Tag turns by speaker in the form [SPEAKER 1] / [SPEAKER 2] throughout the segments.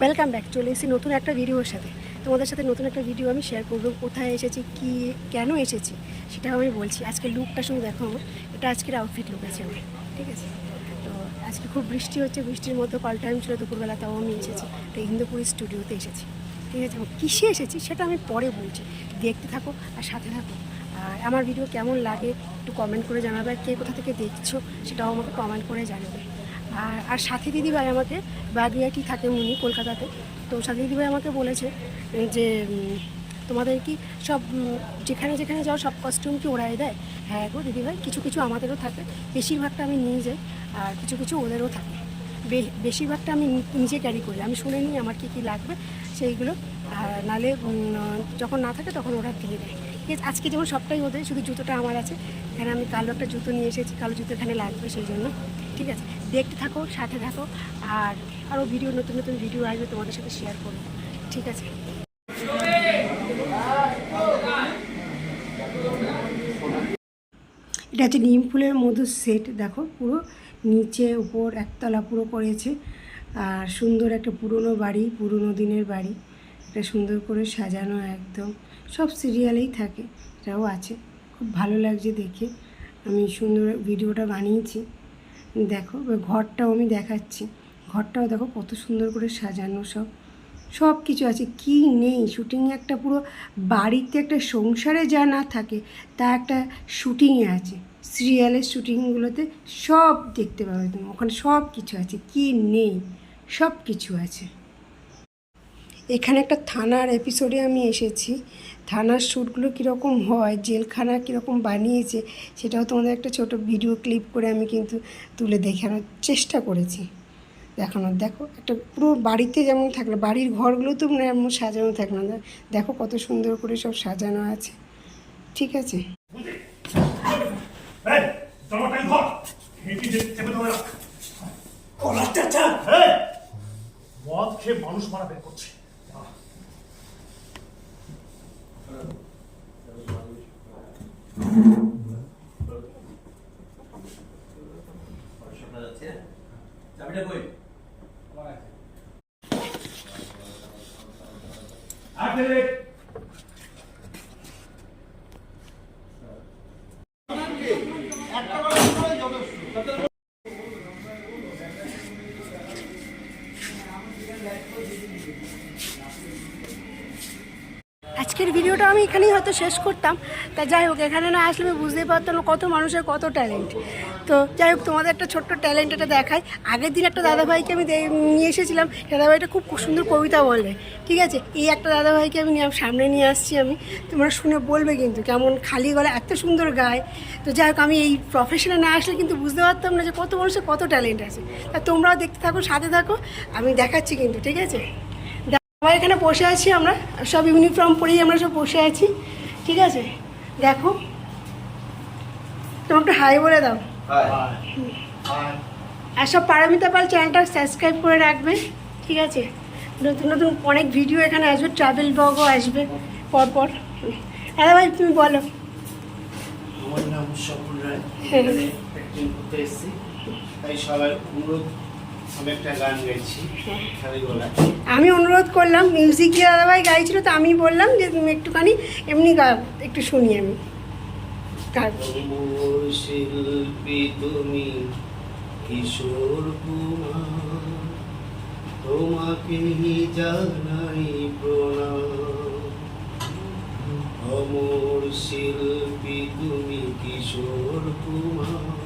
[SPEAKER 1] Welcome back চলে এসেছি নতুন একটা ভিডিওর সাথে। তোমাদের সাথে নতুন একটা ভিডিও আমি শেয়ার করব, কোথায় এসেছি, কি, কেন এসেছি, সেটাও আমি বলছি। আজকে লুকটা শুধু দেখো আমার এটা আজকের আউটফিট লুক আছে আমার, ঠিক আছে? তো আজকে খুব বৃষ্টি হচ্ছে, বৃষ্টির মধ্যে কল টাইম ছিল দুপুরবেলা, তাও আমি এসেছি তো ইন্দুপুরি স্টুডিওতে এসেছি, ঠিক আছে? কিসে এসেছি, সেটা আমি পরে বলছি। দেখতে থাকো আর সাথে থাকো। আর আমার ভিডিও কেমন লাগে, একটু কমেন্ট করে জানাবে, আর কে কোথা থেকে দেখছ, সেটাও আমাকে কমেন্ট করে জানাবে। আর আর সাথী দিদিভাই আমাকে, বাগিয়াটি থাকে উনি কলকাতাতে। তো সাথী দিদিভাই আমাকে বলেছে যে তোমাদের কি সব যেখানে যেখানে যাও সব কস্টিউম কি ওরাই দেয়? হ্যাঁ গো দিদিভাই, কিছু কিছু আমাদেরও থাকে, বেশিরভাগটা আমি নিয়ে যাই, আর কিছু কিছু ওদেরও থাকে। বেশিরভাগটা আমি নিজে ক্যারি করি, আমি শুনে নিই আমার কী কী লাগবে সেইগুলো, আর নালে যখন না থাকে তখন ওরা দিয়ে দেয়। ঠিক আজকে যেমন সবটাই ওদের, শুধু জুতোটা আমার আছে, এখানে আমি কালো একটা জুতো নিয়ে এসেছি, কালো জুতো এখানে লাগবে সেই জন্য। ঠিক আছে? দেখতে থাকো, সাথে থাকো, আর আরও ভিডিও নতুন নতুন ভিডিও আসবে, তোমাদের সাথে শেয়ার করব। ঠিক আছে? এটা হচ্ছে নিম ফুলের মধুর সেট দেখো, পুরো নিচে উপর একতলা পুরো করেছে। আর সুন্দর একটা পুরনো বাড়ি, পুরনো দিনের বাড়ি। এটা সুন্দর করে সাজানো একদম। সব সিরিয়ালেই থাকে, এটাও আছে। খুব ভালো লাগছে দেখে। আমি সুন্দর ভিডিওটা বানিয়েছি। দেখো, এবার ঘরটাও আমি দেখাচ্ছি। ঘরটাও দেখো কত সুন্দর করে সাজানো সব। সব কিছু আছে, কি নেই? শুটিংয়ে একটা পুরো বাড়িতে একটা সংসারে যা না থাকে, তা একটা শুটিংয়ে আছে। সিরিয়ালের শুটিংগুলোতে সব দেখতে পাবে তুমি। ওখানে সব কিছু আছে, কি নেই? সব কিছু আছে। এখানে একটা থানার এপিসোডে আমি এসেছি। থানার শ্যুটগুলো কীরকম হয় জেলখানা কীরকম বানিয়েছে সেটাও তোমাদের একটা ছোট ভিডিও ক্লিপ করে আমি কিন্তু তুলে দেখানোর চেষ্টা করেছি। দেখানোর দেখো একটা পুরো বাড়িতে যেমন থাকল বাড়ির ঘরগুলো তো মানে এমন সাজানো থাকল না। দেখো কত সুন্দর করে সব সাজানো আছে। ঠিক আছে?
[SPEAKER 2] মদ খেয়ে মানুষ মারা বের করছে
[SPEAKER 3] চাবিটা কই
[SPEAKER 2] আর দেবে
[SPEAKER 1] আজকের ভিডিওটা আমি এখানেই হয়তো শেষ করতাম। তা যাই হোক, এখানে না আসলে আমি বুঝতেই পারতাম কত মানুষের কত ট্যালেন্ট তো যাই হোক, তোমাদের একটা ছোট্ট ট্যালেন্ট এটা দেখাই। আগের দিন একটা দাদাভাইকে আমি নিয়ে এসেছিলাম। দাদাভাইটা খুব সুন্দর কবিতা বলে। ঠিক আছে? এই একটা দাদাভাইকে আমি সামনে নিয়ে আসছি আমি। তোমরা শুনে বলবে কিন্তু কেমন খালি গলা এত সুন্দর গায়। তো যাই হোক, আমি এই প্রফেশনে না আসলে কিন্তু বুঝতে পারতাম না যে কত মানুষের কত ট্যালেন্ট আছে। তা তোমরাও দেখতে থাকো, সাথে থাকো। আমি দেখাচ্ছি কিন্তু, ঠিক আছে? আমরা এখানে বসে আছি আমরা সব ইউনিফর্ম পরেই আমরা সব বসে আছি ঠিক আছে? দেখো তোমার একটু হাই বলে দাও। আর সব পারমিতা পাল চ্যানেলটা সাবস্ক্রাইব করে রাখবে ঠিক আছে? নতুন নতুন অনেক ভিডিও এখানে আসবে ট্রাভেল ব্লগও আসবে পরপর। দাদা ভাই তুমি বলো।
[SPEAKER 3] আমার নাম স্বপন রায় করতে এসেছি। তাই সবাই অনুরোধ আমি একটা গান গাইছি খালি গলা।
[SPEAKER 1] আমি অনুরোধ করলাম মিউজিক দিয়ে দাদাভাই গাইছিল তো আমি বললাম যে তুমি একটুখানি এমনি গা একটু শুনি আমি।
[SPEAKER 3] শিল্পী তুমি কিশোর তোমাকে জানাই প্রণাম। অমর শিল্পী তুমি কিশোর কুমার।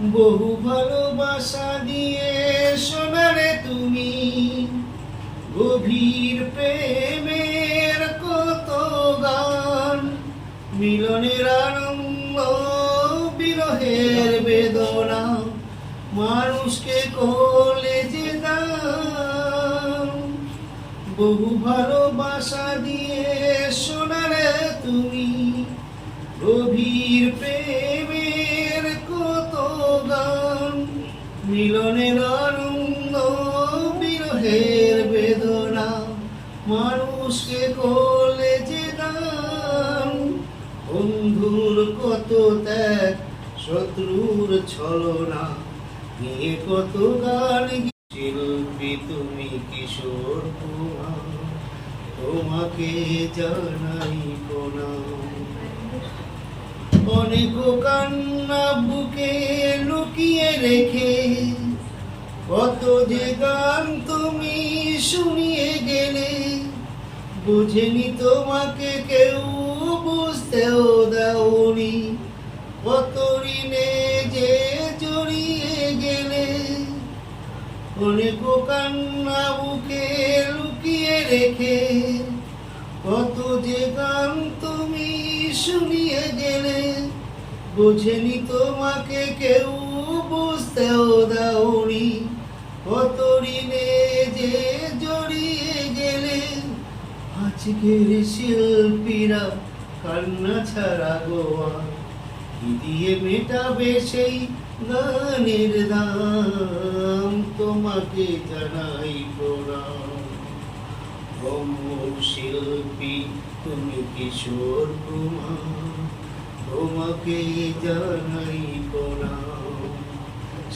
[SPEAKER 3] বহু ভালোবাসা দিয়ে সোনারে তুমি। গভীর প্রেমের কত গান, মিলনের আনন্দ, বিরহের বেদনা, মানুষকে কোলে যে বহু ভালোবাসা দিয়ে শোনালে তুমি, গভীর প্রেমের মিলনের আনন্দ বিরহের বেদনা, মানুষকে কোলে যে দান। বন্ধুর কত ত্যাগ, শত্রুর ছলনা। নিয়ে কত গান শিল্পী তুমি কিশোর কুমার, তোমাকে জানাই প্রণাম অনেক কান্না বুকে লুকিয়ে রেখে, কত যে গান তুমি শুনিয়ে গেলে, বুঝেনি তোমাকে কেউ, বুঝতেও দাওনি কত ঋণে যে জড়িয়ে গেলে। অনেক কান্না বুকে লুকিয়ে রেখে, কত যে গান তুমি শুনিয়ে গেলে বোঝেনি তোমাকে কেউ, বুঝতেও দাওনি কত ঋণে যে জড়িয়ে গেলে। আজকের শিল্পীরা কান্না ছাড়া গোয়া দিয়ে মেটাবে সেই গানের দাম? তোমাকে জানাই প্রণাম। অমর শিল্পী তুমি কিশোর কুমার তোমাকে জানাই প্রণাম।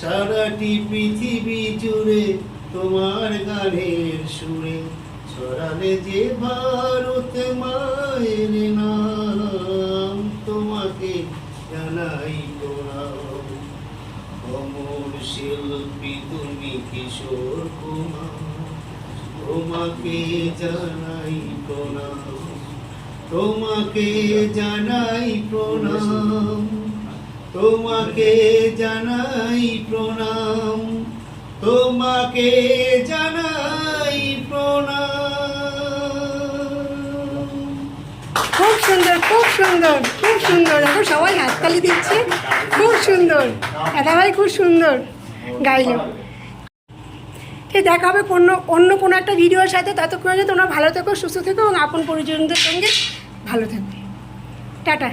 [SPEAKER 3] সারাটি পৃথিবী জুড়ে তোমার গানের সুরে ছড়ালে যে ভারত মায়ের নাম, তোমাকে জানাই প্রণাম। অমর শিল্পী তুমি কিশোর কুমার তোমাকে জানাই প্রণাম। তোমাকে জানাই প্রণাম। তোমাকে জানাই প্রণাম। তোমাকে জানাই প্রণাম।
[SPEAKER 1] খুব সুন্দর খুব সুন্দর খুব সুন্দর। এখন সবাই হাততালি দিচ্ছে। খুব সুন্দর। দাদাভাই খুব সুন্দর। গাইলো। ঠিক দেখা হবে অন্য অন্য কোনো একটা ভিডিওর সাথে। ততক্ষণে তোমরা ভালো থেকো, সুস্থ থেকো এবং আপন পরিজনদের সঙ্গে ভালো থাকবে টাটা।